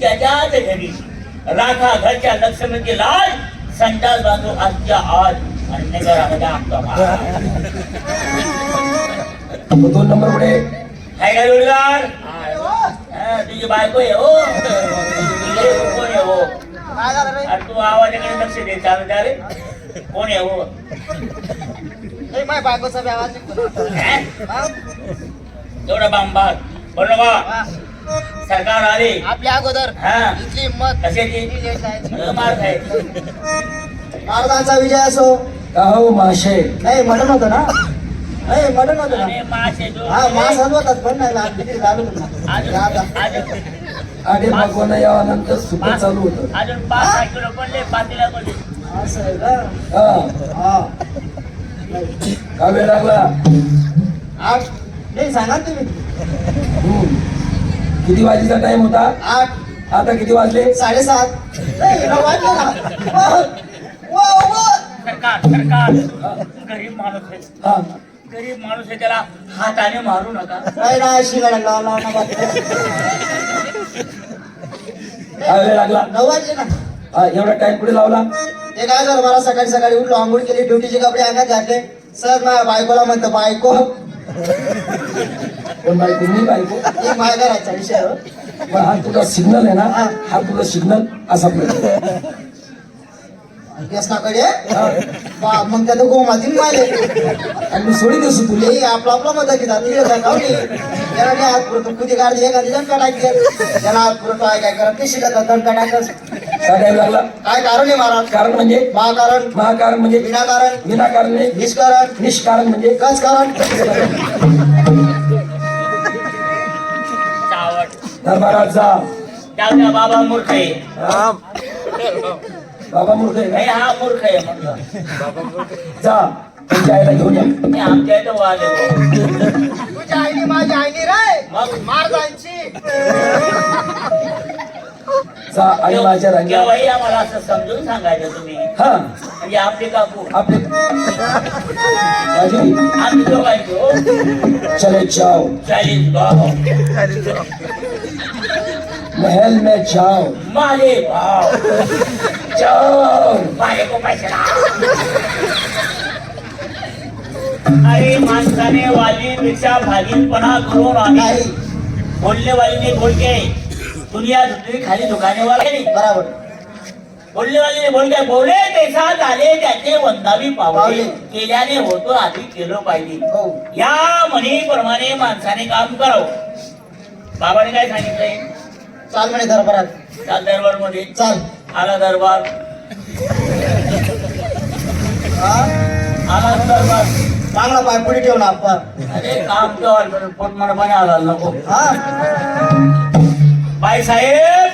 त्याच्याच घरी. राखा घरच्या लक्ष्मीची लाज संडास बांधू आजच्या आज आणि आमचा. मग दोन नंबर पुढे. हाय का जोडीदार हा, तुझी बायको आहे हो. तुझे कोण आहे हो? काय अरे तू आवाजाकडे लक्ष दे चालू द्या रे. कोण आहे हो? बायकोचा आवाज? एवढा बांबात बोल बा हा. सरकार आले. आपल्या अगोदर हा. इथली हिंमत कशाची मार खाय महाराजांचा विजय असो. का हो माशे? नाही मटण होतं ना? नाही मटण होतं ना? अरे माश आहे. हा मास हलवतात पण नाही लाल किती. अजून यावानंतर सुख चालू होतं. अजून पाच सहा किलो पडले पातीला पडले असं आहे का? हा. हा. का वेळ लागला? आठ नाही सांगा ना तुम्ही. हम्म. किती वाजेचा टाइम होता? आठ. आता किती वाजले? साडेसात. नाही, नऊ वाजले ना. वा, वा, वा. सरकार सरकार. गरीब माणूस आहे. हा. गरीब माणूस आहे त्याला हाताने मारू नका. नाही ना लावा वेळ लागला? नऊ वाजले ना. हा एवढा टाइम पुढे लावला? ते काय झालं मला सकाळी सकाळी उठलो आंघोळ केली ड्युटीचे कपडे अंगात घातले. सहज माझ्या बायकोला म्हणतं बायको कोण बायको मी बायको एक माझ्या घराचा विषय हो. पण हा तुझा सिग्नल आहे ना हा. तुझा सिग्नल असा व्यसनाकडे बा, मग गोमातीन मारले आणि मी सोडी देसू तुले. तुले आपलं आपलं मत घेतात तिकडे काय त्याला नाही हात पुरतो कुठे गाडी एखादी जण टाकते. त्याला हात पुरतो आहे काय करत ते शिकत दणका टाकत. काय टाइम लागला? काय कारण आहे महाराज? कारण म्हणजे? महाकारण. महाकारण म्हणजे? विनाकारण. विनाकारण नाही. निष्कारण. निष्कारण म्हणजे? कच कारण चावट दरबारात जा त्या बाबा मूर्ख आहे. बाबा मूर्ख आहे नाही का? हा मूर्ख आहे म्हटलं जा. त्यांच्या आईला घेऊन या. आणि आमच्या इथं वाले तुझ्या आईने माझी आईने रे. मग? महाराजांची जा आई माझ्या केव्हाही आम्हाला असं समजून सांगायचं तुम्ही. हा. म्हणजे आपले काकू. आपले माझी आम्ही दोघांची चले जाओ. चालीस भाव महल में जाओ। माले भाव जाओ। माले को पैसे अरे माणसाने वालीपेक्षा भागीनपणा करून आणि नाही बोलणे वालीने बोलके. दुनिया धुतली खाली दुकाने वाले नाही बराबर. बोलणे वालीने बोलके बोले तेसा झाले त्याचे वंदावी पावले. केल्याने होतो आधी केलं पाहिजे. हो. या म्हणीप्रमाणे माणसाने काम करावं. बाबाने काय सांगितलंय? चाल म्हणे दरबारात. चाल दरबारमध्ये चाल. आला दरबार. हा? आला दरबार. चांगला पाय पुढे ठेवला आप्पा. अरे काम कर पोटमारपणे आला नको. हा. बाई साहेब